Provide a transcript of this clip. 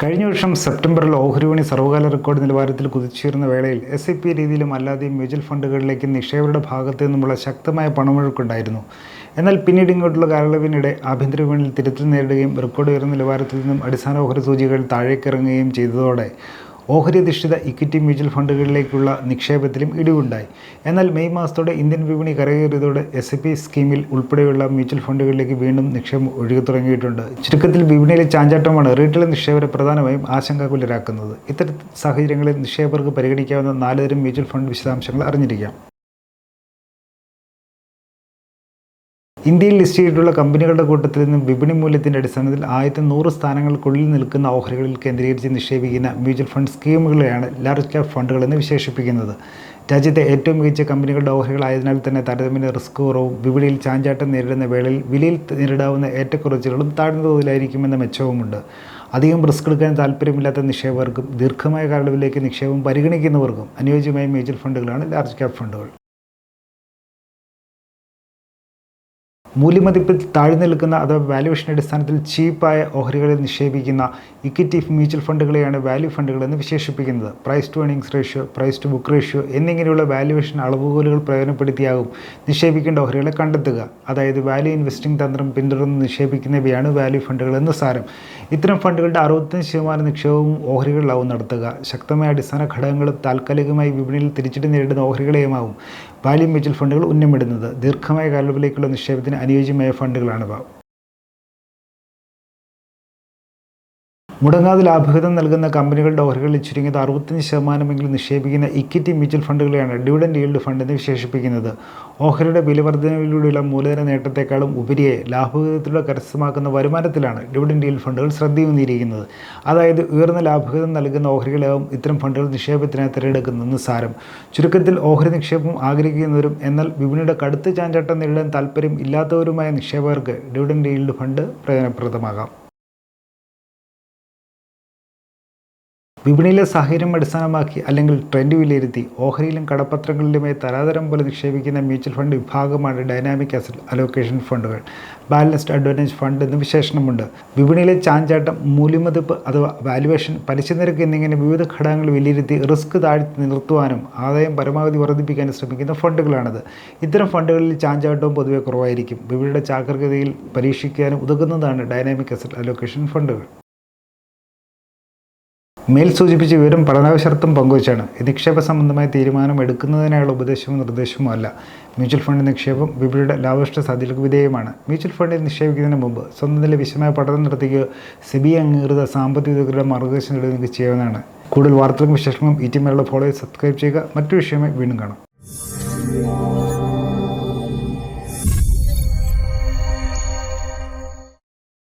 കഴിഞ്ഞ വർഷം സെപ്റ്റംബറിൽ ഓഹരി സർവകാല റെക്കോർഡ് നിലവാരത്തിൽ കുതിച്ചുയർന്ന വേളയിൽ എസ് ഐ പി രീതിയിലും അല്ലാതെയും മ്യൂച്വൽ ഫണ്ടുകളിലേക്ക് നിക്ഷേപകരുടെ ഭാഗത്തു നിന്നുമുള്ള ശക്തമായ പണമൊഴുക്കുണ്ടായിരുന്നു. എന്നാൽ പിന്നീട് ഇങ്ങോട്ടുള്ള കാലയളവിനിടെ ആഭ്യന്തര വിപണിയിൽ തിരുത്തൽ നേരിടുകയും റെക്കോർഡ് ഉയർന്ന നിലവാരത്തിൽ നിന്നും അടിസ്ഥാന ഓഹരി സൂചികകൾ താഴേക്കിറങ്ങുകയും ചെയ്തതോടെ ഓഹരി അധിഷ്ഠിത ഇക്വിറ്റി മ്യൂച്വൽ ഫണ്ടുകളിലേക്കുള്ള നിക്ഷേപത്തിലും ഇടിവുണ്ടായി. എന്നാൽ മെയ് മാസത്തോടെ ഇന്ത്യൻ വിപണി കരകയറിയതോടെ എസ് പി സ്കീമിൽ ഉൾപ്പെടെയുള്ള മ്യൂച്വൽ ഫണ്ടുകളിലേക്ക് വീണ്ടും നിക്ഷേപം ഒഴുകി തുടങ്ങിയിട്ടുണ്ട്. ചുരുക്കത്തിൽ വിപണിയിലെ ചാഞ്ചാട്ടമാണ് റീറ്റെയിൽ നിക്ഷേപരെ പ്രധാനമായും ആശങ്കാകുലരാക്കുന്നത്. ഇത്തരം സാഹചര്യങ്ങളിൽ നിക്ഷേപകർക്ക് പരിഗണിക്കാവുന്ന നാലുതരം മ്യൂച്വൽ ഫണ്ട് വിശദാംശങ്ങൾ അറിഞ്ഞിരിക്കാം. ഇന്ത്യയിൽ ലിസ്റ്റ് ചെയ്തിട്ടുള്ള കമ്പനികളുടെ കൂട്ടത്തിൽ നിന്നും വിപണി മൂല്യത്തിന്റെ അടിസ്ഥാനത്തിൽ ആദ്യത്തെ നൂറ് സ്ഥാനങ്ങൾക്കുള്ളിൽ നിൽക്കുന്ന ഓഹരികളിൽ കേന്ദ്രീകരിച്ച് നിക്ഷേപിക്കുന്ന മ്യൂച്വൽ ഫണ്ട് സ്കീമുകളെയാണ് ലാർജ് ക്യാപ് ഫണ്ടുകൾ എന്ന് വിശേഷിപ്പിക്കുന്നത്. രാജ്യത്തെ ഏറ്റവും മികച്ച കമ്പനികളുടെ ഓഹരികളായതിനാൽ തന്നെ താരതമ്യേന റിസ്ക് കുറവും വിപണിയിൽ ചാഞ്ചാട്ടം നേരിടുന്ന വേളയിൽ വിലയിൽ നേരിടാവുന്ന ഏറ്റക്കുറച്ചിലുകളും താഴ്ന്ന തോതിലായിരിക്കുമെന്ന മെച്ചവുമുണ്ട്. അധികം റിസ്ക് എടുക്കാൻ താല്പര്യമില്ലാത്ത നിക്ഷേപകർക്കും ദീർഘമായ കാലവിലേക്ക് നിക്ഷേപം പരിഗണിക്കുന്നവർക്കും അനുയോജ്യമായ മ്യൂച്വൽ ഫണ്ടുകളാണ് ലാർജ് ക്യാപ് ഫണ്ടുകൾ. മൂല്യമതിപ്പിൽ താഴ്ന്നു നിൽക്കുന്ന അഥവാ വാല്യുവേഷൻ അടിസ്ഥാനത്തിൽ ചീപ്പായ ഓഹരികളിൽ നിക്ഷേപിക്കുന്ന ഇക്വിറ്റി മ്യൂച്വൽ ഫണ്ടുകളെയാണ് വാല്യൂ ഫണ്ടുകൾ എന്ന് വിശേഷിപ്പിക്കുന്നത്. Price to earnings ratio price to book ratio എന്നിങ്ങനെയുള്ള വാല്യുവേഷൻ അളവുകോലുകൾ പ്രയോജനപ്പെടുത്തിയാകും നിക്ഷേപിക്കേണ്ട ഓഹരികളെ കണ്ടെത്തുക. അതായത് വാല്യൂ ഇൻവെസ്റ്റിംഗ് തന്ത്രം പിന്തുടർന്ന് നിക്ഷേപിക്കുന്നവയാണ് വാല്യൂ ഫണ്ടുകൾ എന്ന് സാരം. ഇത്തരം ഫണ്ടുകളുടെ അറുപത്തഞ്ച് ശതമാനം നിക്ഷേപവും ഓഹരികളിലാവും നടത്തുക. ശക്തമായ അടിസ്ഥാന ഘടകങ്ങളും താൽക്കാലികമായി വിപണിയിൽ തിരിച്ചടി നേരിടുന്ന ഓഹരികളെയുമാവും വാല്യൂ മ്യൂച്വൽ ഫണ്ടുകൾ ഉന്നമിടുന്നത്. ദീർഘമായ കാലയളവിലേക്കുള്ള നിക്ഷേപത്തിന് അനുയോജ്യമായ ഫണ്ടുകളാണിവ മുടങ്ങാതെ ലാഭഹിതം നൽകുന്ന കമ്പനികളുടെ ഓഹരികളിൽ ചുരുങ്ങിയത് അറുപത്തഞ്ച് ശതമാനമെങ്കിലും നിക്ഷേപിക്കുന്ന ഇക്വിറ്റി മ്യൂച്വൽ ഫണ്ടുകളെയാണ് ഡിവിഡൻഡ് ഈൽഡ് ഫണ്ട് എന്ന് വിശേഷിപ്പിക്കുന്നത്. ഓഹരിയുടെ വിലവർദ്ധനവിലൂടെയുള്ള മൂലധന നേട്ടത്തെക്കാളും ഉപരിയായി ലാഭഹിതത്തിലൂടെ കരസ്ഥമാക്കുന്ന വരുമാനത്തിലാണ് ഡിവിഡൻഡ് ഈൽഡ് ഫണ്ടുകൾ ശ്രദ്ധയൂന്നിയിരിക്കുന്നത് അതായത് ഉയർന്ന ലാഭഹിതം നൽകുന്ന ഓഹരികളാവും ഇത്തരം ഫണ്ടുകൾ നിക്ഷേപത്തിനായി തിരഞ്ഞെടുക്കുന്നതെന്ന് സാരം. ചുരുക്കത്തിൽ ഓഹരി നിക്ഷേപം ആഗ്രഹിക്കുന്നവരും എന്നാൽ വിപണിയുടെ കടുത്ത ചാഞ്ചാട്ടം നേരിടാൻ താല്പര്യം ഇല്ലാത്തവരുമായ നിക്ഷേപകർക്ക് ഡിവിഡൻഡ് ഈൽഡ് ഫണ്ട് പ്രയോജനപ്രദമാകാം. വിപണിയിലെ സാഹചര്യം അടിസ്ഥാനമാക്കി അല്ലെങ്കിൽ ട്രെൻഡ് വിലയിരുത്തി ഓഹരിയിലും കടപ്പത്രങ്ങളിലുമായി തരാതരം പോലെ നിക്ഷേപിക്കുന്ന മ്യൂച്വൽ ഫണ്ട് വിഭാഗമാണ് ഡൈനാമിക് അസറ്റ് അലോക്കേഷൻ ഫണ്ടുകൾ ബാലൻസ്ഡ് അഡ്വാന്റേജ് ഫണ്ട് എന്ന് വിശേഷണമുണ്ട്. വിപണിയിലെ ചാഞ്ചാട്ടം മൂല്യമതിപ്പ് അഥവാ വാലുവേഷൻ പലിശ നിരക്ക് എന്നിങ്ങനെ വിവിധ ഘടകങ്ങൾ വിലയിരുത്തി റിസ്ക് താഴ്ത്തി നിർത്തുവാനും ആദായം പരമാവധി വർദ്ധിപ്പിക്കാനും ശ്രമിക്കുന്ന ഫണ്ടുകളാണിത്. ഇത്തരം ഫണ്ടുകളിൽ ചാഞ്ചാട്ടവും പൊതുവെ കുറവായിരിക്കും. വിപണിയുടെ ചാക്രകതയിൽ പരീക്ഷിക്കാനും ഉതകുന്നതാണ് ഡൈനാമിക് അസറ്റ് അലോക്കേഷൻ ഫണ്ടുകൾ മേൽ സൂചിപ്പിച്ച വിവരം പഠനാവശ്യർത്ഥം പങ്കുവച്ചാണ്. നിക്ഷേപ സംബന്ധമായ തീരുമാനം എടുക്കുന്നതിനായുള്ള ഉപദേശമോ നിർദ്ദേശമോ അല്ല. മ്യൂച്വൽ ഫണ്ട് നിക്ഷേപം വിപണിയുടെ ലാഭഷ്ട സാധ്യതകൾക്ക് വിധേയമാണ്. മ്യൂച്വൽ ഫണ്ടിൽ നിക്ഷേപിക്കുന്നതിന് മുമ്പ് സ്വന്തം നില വിശദമായ പഠനം നടത്തുകയോ സെബി അംഗീകൃത സാമ്പത്തിക വിദഗ്ധരുടെ മാർഗദർശനം നിങ്ങൾക്ക് ചെയ്യാവുന്നതാണ് കൂടുതൽ വാർത്തകളും വിശേഷങ്ങളും ഈ ടീമിലുള്ള ഫോളോയെ സബ്സ്ക്രൈബ് ചെയ്യുക. മറ്റു വിഷയമായി വീണ്ടും കാണാം.